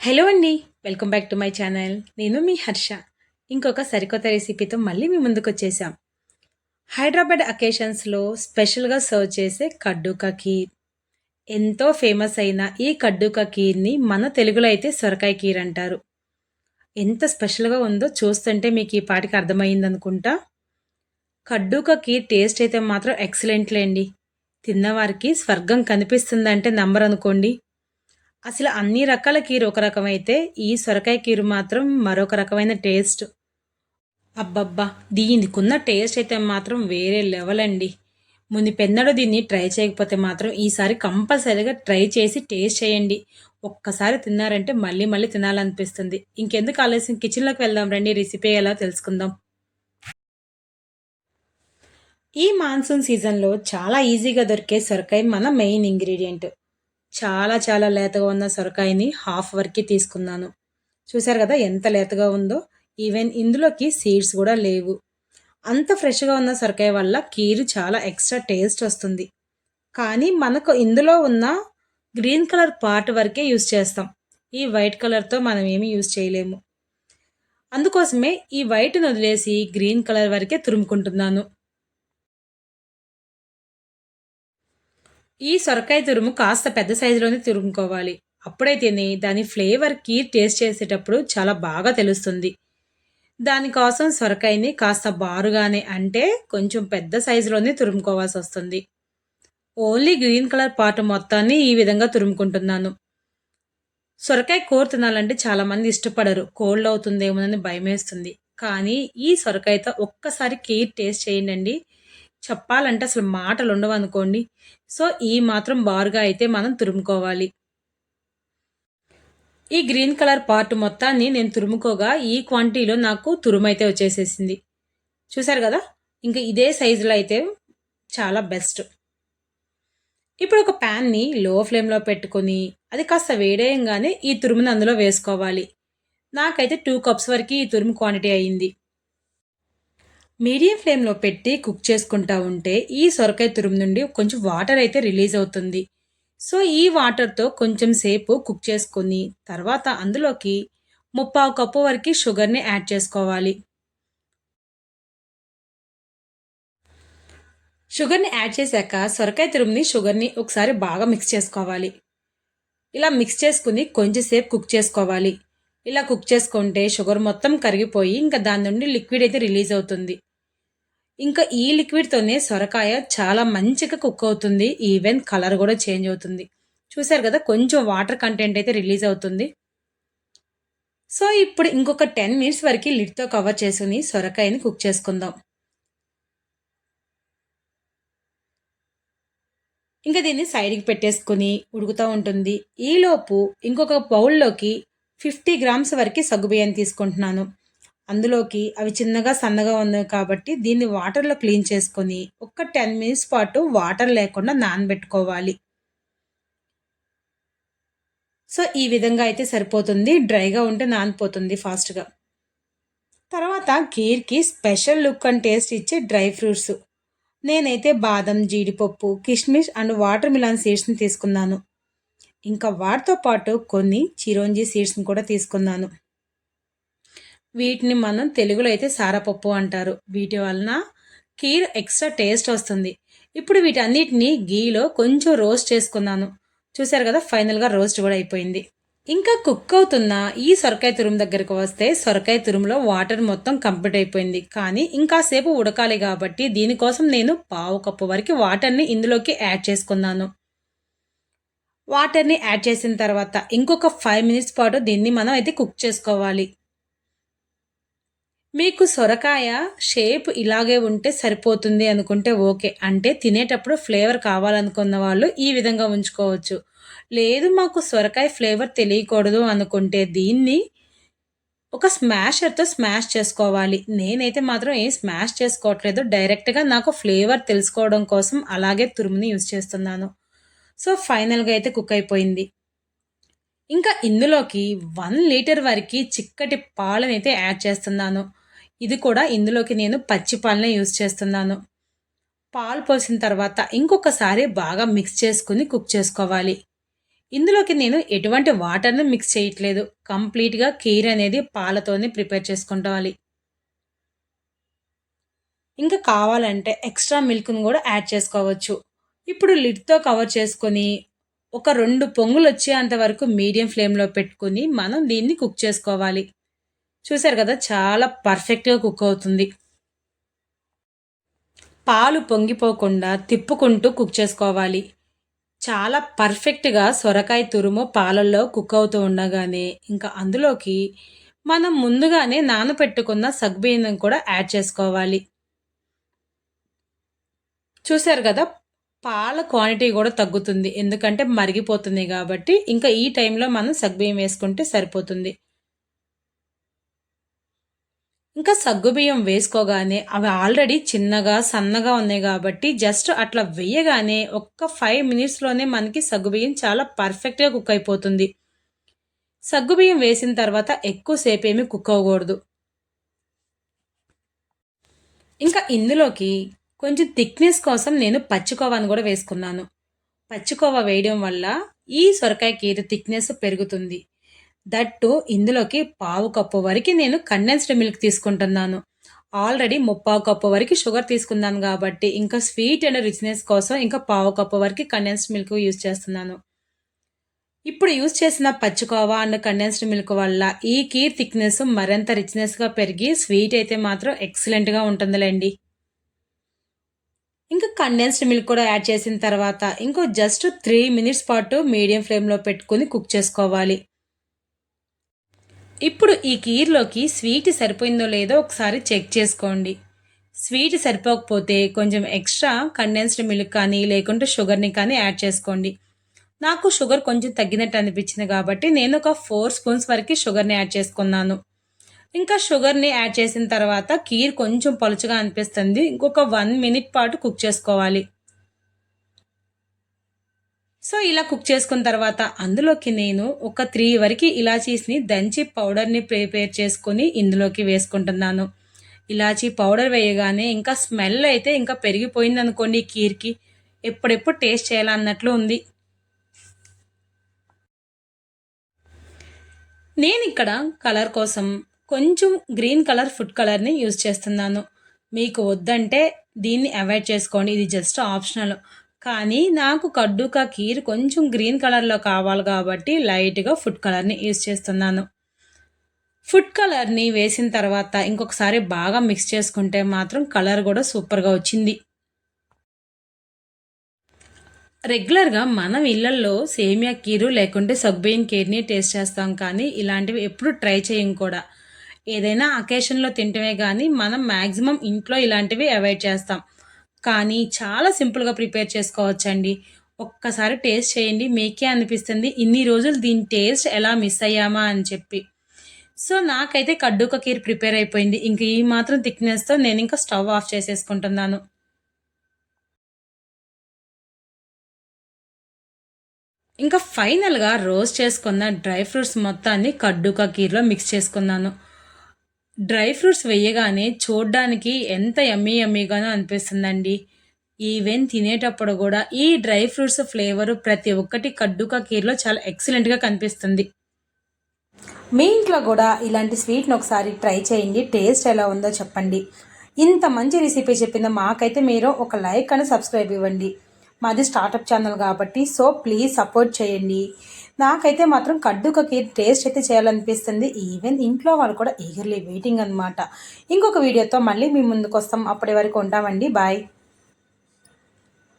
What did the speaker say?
Hello అండి welcome back to my channel. నేను మీ హర్ష. ఇంకొక సరికొత్త రెసిపీతో మళ్ళీ మీ ముందుకు వచ్చేసాం. హైదరాబాద్ అకేషన్స్లో స్పెషల్గా సర్వ్ చేసే కడ్డూకా కీర్ ఎంతో ఫేమస్ అయిన ఈ కడ్డూకా కీర్ని మన తెలుగులో అయితే సొరకాయ కీర్ అంటారు. ఎంత స్పెషల్గా ఉందో చూస్తుంటే మీకు ఈ పాటికి అర్థమైంది అనుకుంటా. కడ్డూకా కీర్ టేస్ట్ అయితే మాత్రం ఎక్సలెంట్లే అండి. తిన్నవారికి స్వర్గం కనిపిస్తుందంటే నంబర్ అనుకోండి అసలు అన్ని రకాల కీరు ఒక రకమైతే ఈ సొరకాయ కీరు మాత్రం మరొక రకమైన టేస్ట్. అబ్బబ్బా దీనికున్న టేస్ట్ అయితే మాత్రం వేరే లెవెల్ అండి. ముందు పెన్నడు దీన్ని ట్రై చేయకపోతే మాత్రం ఈసారి కంపల్సరీగా ట్రై చేసి టేస్ట్ చేయండి. ఒక్కసారి తిన్నారంటే మళ్ళీ మళ్ళీ తినాలనిపిస్తుంది. ఇంకెందుకు ఆలస్యం? కిచెన్లోకి వెళ్దాం రండి రెసిపీ ఎలా తెలుసుకుందాం. ఈ మాన్సూన్ సీజన్లో చాలా ఈజీగా దొరికే సొరకాయ మన మెయిన్ ఇంగ్రీడియంట్. చాలా చాలా లేతగా ఉన్న సొరకాయని హాఫ్ వరకు తీసుకున్నాను. చూశారు కదా ఎంత లేతగా ఉందో? ఈవెన్ ఇందులోకి సీడ్స్ కూడా లేవు. అంత ఫ్రెష్గా ఉన్న సొరకాయ వల్ల కీరు చాలా ఎక్స్ట్రా టేస్ట్ వస్తుంది. కానీ మనకు ఇందులో ఉన్న గ్రీన్ కలర్ పార్ట్ వరకే యూస్ చేస్తాం. ఈ వైట్ కలర్తో మనం ఏమీ యూస్ చేయలేము. అందుకోసమే ఈ వైట్ని వదిలేసి గ్రీన్ కలర్ వరకే తురుముకుంటున్నాను. ఈ సొరకాయ తురుము కాస్త పెద్ద సైజులోనే తురుముకోవాలి. అప్పుడైతేనే దాని ఫ్లేవర్కి టేస్ట్ చేసేటప్పుడు చాలా బాగా తెలుస్తుంది. దానికోసం సొరకాయని కాస్త బారుగానే అంటే కొంచెం పెద్ద సైజులోనే తురుముకోవాల్సి వస్తుంది. ఓన్లీ గ్రీన్ కలర్ పార్ట్ మొత్తాన్ని ఈ విధంగా తురుముకుంటున్నాను. సొరకాయ కూర తినాలంటే చాలామంది ఇష్టపడరు. కోల్డ్ అవుతుందేమోనని భయం వేస్తుంది కానీ ఈ సొరకాయతో ఒక్కసారి కీర్ టేస్ట్ చేయండి చెప్పాలంటే అసలు మాటలు ఉండవు అనుకోండి సో ఈ మాత్రం బారుగా అయితే మనం తురుముకోవాలి. ఈ గ్రీన్ కలర్ పార్ట్ మొత్తాన్ని నేను తురుముకోగా ఈ క్వాంటిటీలో నాకు తురుమైతే వచ్చేసేసింది. చూసారు కదా? ఇంకా ఇదే సైజులో అయితే చాలా బెస్ట్. ఇప్పుడు ఒక ప్యాన్ని లో ఫ్లేమ్లో పెట్టుకొని అది కాస్త వేడేయంగానే ఈ తురుముని అందులో వేసుకోవాలి. నాకైతే టూ కప్స్ వరకు ఈ తురుము క్వాంటిటీ అయ్యింది. మీడియం ఫ్లేమ్లో పెట్టి కుక్ చేసుకుంటా ఉంటే ఈ సొరకాయ తురుము నుండి కొంచెం వాటర్ అయితే రిలీజ్ అవుతుంది. సో ఈ వాటర్తో కొంచెం సేపు కుక్ చేసుకొని తర్వాత అందులోకి ముప్పావు కప్పు వరకు షుగర్ని యాడ్ చేసుకోవాలి. షుగర్ని యాడ్ చేశాక సొరకాయ తురుముని షుగర్ని ఒకసారి బాగా మిక్స్ చేసుకోవాలి. ఇలా మిక్స్ చేసుకుని కొంచెంసేపు కుక్ చేసుకోవాలి. ఇలా కుక్ చేసుకుంటే షుగర్ మొత్తం కరిగిపోయి ఇంకా దాని నుండి లిక్విడ్ అయితే రిలీజ్ అవుతుంది. ఇంకా ఈ లిక్విడ్తోనే సొరకాయ చాలా మంచిగా కుక్ అవుతుంది. ఈవెన్ కలర్ కూడా చేంజ్ అవుతుంది. చూసారు కదా కొంచెం వాటర్ కంటెంట్ అయితే రిలీజ్ అవుతుంది. సో ఇప్పుడు ఇంకొక టెన్ మినిట్స్ వరకు లిడ్తో కవర్ చేసుకుని సొరకాయని కుక్ చేసుకుందాం. ఇంకా దీన్ని సైడ్కి పెట్టేసుకుని ఉడుకుతూ ఉంటుంది. ఈలోపు ఇంకొక బౌల్లోకి ఫిఫ్టీ గ్రామ్స్ వరకు సగ్గుబియ్యం తీసుకుంటున్నాను. అందులోకి అవి చిన్నగా సన్నగా ఉన్నాయి కాబట్టి దీన్ని వాటర్లో క్లీన్ చేసుకొని ఒక టెన్ మినిట్స్ పాటు వాటర్ లేకుండా నానబెట్టుకోవాలి. సో ఈ విధంగా అయితే సరిపోతుంది. డ్రైగా ఉంటే నానిపోతుంది ఫాస్ట్గా. తర్వాత గీర్కి స్పెషల్ లుక్ అండ్ టేస్ట్ ఇచ్చే డ్రై ఫ్రూట్స్. నేనైతే బాదం జీడిపప్పు కిష్మిష్ అండ్ వాటర్ మిలాన్ సీడ్స్ని తీసుకున్నాను. ఇంకా వాటితో పాటు కొన్ని చిరోంజీ సీడ్స్ని కూడా తీసుకున్నాను. వీటిని మనం తెలుగులో అయితే సారపప్పు అంటారు. వీటి వలన కీర్ ఎక్స్ట్రా టేస్ట్ వస్తుంది. ఇప్పుడు వీటన్నిటిని గీలో కొంచెం రోస్ట్ చేసుకున్నాను. చూసారు కదా ఫైనల్గా రోస్ట్ కూడా అయిపోయింది. ఇంకా కుక్ అవుతున్న ఈ సొరకాయ తురుము దగ్గరకు వస్తే సొరకాయ తురుములో వాటర్ మొత్తం కంప్లీట్ అయిపోయింది. కానీ ఇంకా సేపు ఉడకాలి కాబట్టి దీనికోసం నేను పావు కప్పు వరకు వాటర్ని ఇందులోకి యాడ్ చేసుకున్నాను. వాటర్ని యాడ్ చేసిన తర్వాత ఇంకొక ఫైవ్ మినిట్స్ పాటు దీన్ని మనం అయితే కుక్ చేసుకోవాలి. మీకు సొరకాయ షేప్ ఇలాగే ఉంటే సరిపోతుంది అనుకుంటే ఓకే. అంటే తినేటప్పుడు ఫ్లేవర్ కావాలనుకున్న వాళ్ళు ఈ విధంగా ఉంచుకోవచ్చు. లేదు మాకు సొరకాయ ఫ్లేవర్ తెలియకూడదు అనుకుంటే దీన్ని ఒక స్మాషర్తో స్మాష్ చేసుకోవాలి. నేనైతే మాత్రం ఏం స్మాష్ చేసుకోవట్లేదు. డైరెక్ట్గా నాకు ఫ్లేవర్ తెలుసుకోవడం కోసం అలాగే తురుముని యూజ్ చేస్తున్నాను. సో ఫైనల్గా అయితే కుక్ అయిపోయింది. ఇంకా ఇందులోకి వన్ లీటర్ వరకు చిక్కటి పాలనైతే యాడ్ చేస్తున్నాను. ఇది కూడా ఇందులోకి నేను పచ్చి పాలనే యూజ్ చేస్తున్నాను. పాలు పోసిన తర్వాత ఇంకొకసారి బాగా మిక్స్ చేసుకుని కుక్ చేసుకోవాలి. ఇందులోకి నేను ఎటువంటి వాటర్ని మిక్స్ చేయట్లేదు. కంప్లీట్గా కీర్ అనేది పాలతోనే ప్రిపేర్ చేసుకుంటావాలి. ఇంకా కావాలంటే ఎక్స్ట్రా మిల్క్ను కూడా యాడ్ చేసుకోవచ్చు. ఇప్పుడు లిడ్తో కవర్ చేసుకొని ఒక రెండు పొంగులు వచ్చేంత వరకు మీడియం ఫ్లేమ్లో పెట్టుకుని మనం దీన్ని కుక్ చేసుకోవాలి. చూశారు కదా చాలా పర్ఫెక్ట్గా కుక్ అవుతుంది. పాలు పొంగిపోకుండా తిప్పుకుంటూ కుక్ చేసుకోవాలి. చాలా పర్ఫెక్ట్గా సొరకాయ తురుము పాలల్లో కుక్ అవుతూ ఉండగానే ఇంకా అందులోకి మనం ముందుగానే నానబెట్టుకున్న సగ్బియ్యం కూడా యాడ్ చేసుకోవాలి. చూశారు కదా పాల క్వాంటిటీ కూడా తగ్గుతుంది. ఎందుకంటే మరిగిపోతుంది కాబట్టి ఇంకా ఈ టైంలో మనం సగ్బియ్యం వేసుకుంటే సరిపోతుంది. ఇంకా సగ్గుబియ్యం వేసుకోగానే అవి ఆల్రెడీ చిన్నగా సన్నగా ఉన్నాయి కాబట్టి జస్ట్ అట్లా వేయగానే ఒక్క ఫైవ్ మినిట్స్లోనే మనకి సగ్గుబియ్యం చాలా పర్ఫెక్ట్గా కుక్ అయిపోతుంది. సగ్గుబియ్యం వేసిన తర్వాత ఎక్కువసేపు ఏమి కుక్ అవ్వకూడదు. ఇంకా ఇందులోకి కొంచెం థిక్నెస్ కోసం నేను పచ్చికోవాను కూడా వేసుకున్నాను. పచ్చికోవ వేయడం వల్ల ఈ సొరకాయ కీర థిక్నెస్ పెరుగుతుంది. దట్టు ఇందులోకి పావు కప్పు వరకు నేను కండెన్స్డ్ మిల్క్ తీసుకుంటున్నాను. ఆల్రెడీ ముప్పావు కప్పు వరకు షుగర్ తీసుకున్నాను కాబట్టి ఇంకా స్వీట్ అండ్ రిచ్నెస్ కోసం ఇంకా పావు కప్పు వరకు కండెన్స్డ్ మిల్క్ యూజ్ చేస్తున్నాను. ఇప్పుడు యూజ్ చేసిన పచ్చికోవా అండ్ కండెన్స్డ్ మిల్క్ వల్ల ఈ కీర్ థిక్నెస్ మరింత రిచ్నెస్గా పెరిగి స్వీట్ అయితే మాత్రం ఎక్సలెంట్గా ఉంటుందిలేండి. ఇంకా కండెన్స్డ్ మిల్క్ కూడా యాడ్ చేసిన తర్వాత ఇంకో జస్ట్ త్రీ మినిట్స్ పాటు మీడియం ఫ్లేమ్లో పెట్టుకుని కుక్ చేసుకోవాలి. ఇప్పుడు ఈ కీర్లోకి స్వీట్ సరిపోయిందో లేదో ఒకసారి చెక్ చేసుకోండి. స్వీట్ సరిపోకపోతే కొంచెం ఎక్స్ట్రా కండెన్స్డ్ మిల్క్ కానీ లేకుంటే షుగర్ని కానీ యాడ్ చేసుకోండి. నాకు షుగర్ కొంచెం తగ్గినట్టు అనిపించింది కాబట్టి నేను ఒక ఫోర్ స్పూన్స్ వరకు షుగర్ని యాడ్ చేసుకున్నాను. ఇంకా షుగర్ని యాడ్ చేసిన తర్వాత కీర్ కొంచెం పలుచగా అనిపిస్తుంది. ఇంకొక వన్ మినిట్ పాటు కుక్ చేసుకోవాలి. సో ఇలా కుక్ చేసుకున్న తర్వాత అందులోకి నేను ఒక త్రీ వరకు ఇలాచీస్ని దంచి పౌడర్ని ప్రిపేర్ చేసుకొని ఇందులోకి వేసుకుంటున్నాను. ఇలాచీ పౌడర్ వేయగానే ఇంకా స్మెల్ అయితే ఇంకా పెరిగిపోయింది అనుకోండి కీర్కి. ఎప్పుడెప్పుడు టేస్ట్ చేయాలన్నట్లు ఉంది. నేను ఇక్కడ కలర్ కోసం కొంచెం గ్రీన్ కలర్ ఫుడ్ కలర్ని యూజ్ చేస్తున్నాను. మీకు వద్దంటే దీన్ని అవాయిడ్ చేసుకోండి. ఇది జస్ట్ ఆప్షనల్. కానీ నాకు కడ్డుకా కీర్ కొంచెం గ్రీన్ కలర్లో కావాలి కాబట్టి లైట్గా ఫుడ్ కలర్ని యూజ్ చేస్తున్నాను. ఫుడ్ కలర్ని వేసిన తర్వాత ఇంకొకసారి బాగా మిక్స్ చేసుకుంటే మాత్రం కలర్ కూడా సూపర్గా వచ్చింది. రెగ్యులర్గా మనం ఇళ్ళల్లో సేమియా కీరు లేకుంటే సగ్బియ్యం కీర్ని టేస్ట్ చేస్తాం కానీ ఇలాంటివి ఎప్పుడు ట్రై చేయం కూడా. ఏదైనా అకేషన్లో తింటమే కానీ మనం మ్యాక్సిమం ఇంట్లో ఇలాంటివి అవాయిడ్ చేస్తాం. కానీ చాలా సింపుల్గా ప్రిపేర్ చేసుకోవచ్చండి. ఒక్కసారి టేస్ట్ చేయండి. మీకే అనిపిస్తుంది. ఇన్ని రోజులు దీని టేస్ట్ ఎలా మిస్ అయ్యామా అని చెప్పి. సో నాకైతే కడ్డూక కీర్ ప్రిపేర్ అయిపోయింది. ఇంక ఈ మాత్రం థిక్నెస్తో నేను ఇంకా స్టవ్ ఆఫ్ చేసేసుకుంటున్నాను. ఇంకా ఫైనల్గా రోస్ట్ చేసుకున్న డ్రై ఫ్రూట్స్ మొత్తాన్ని కడ్డూక కీర్లో మిక్స్ చేసుకున్నాను. డ్రై ఫ్రూట్స్ వేయగానే చూడ్డానికి ఎంత ఎమ్మీ ఎమ్మీగానో అనిపిస్తుందండి. ఈవెన్ తినేటప్పుడు కూడా ఈ డ్రై ఫ్రూట్స్ ఫ్లేవరు ప్రతి ఒక్కటి కడ్డుక కీర్లో చాలా ఎక్సలెంట్గా కనిపిస్తుంది. మీ ఇంట్లో కూడా ఇలాంటి స్వీట్ని ఒకసారి ట్రై చేయండి. టేస్ట్ ఎలా ఉందో చెప్పండి. ఇంత మంచి రెసిపీ చెప్పిన మాకైతే మీరు ఒక లైక్ అని సబ్స్క్రైబ్ ఇవ్వండి. మాది స్టార్టప్ ఛానల్ కాబట్టి సో ప్లీజ్ సపోర్ట్ చేయండి. నాకైతే మాత్రం కడ్డుకకి టేస్ట్ అయితే చేయాలనిపిస్తుంది. ఈవెన్ ఇంట్లో వాళ్ళు కూడా ఈగర్లీ వెయిటింగ్ అనమాట ఇంకొక వీడియోతో మళ్ళీ మీ ముందుకు వస్తాం అప్పటి వరకు ఉంటామండి. బాయ్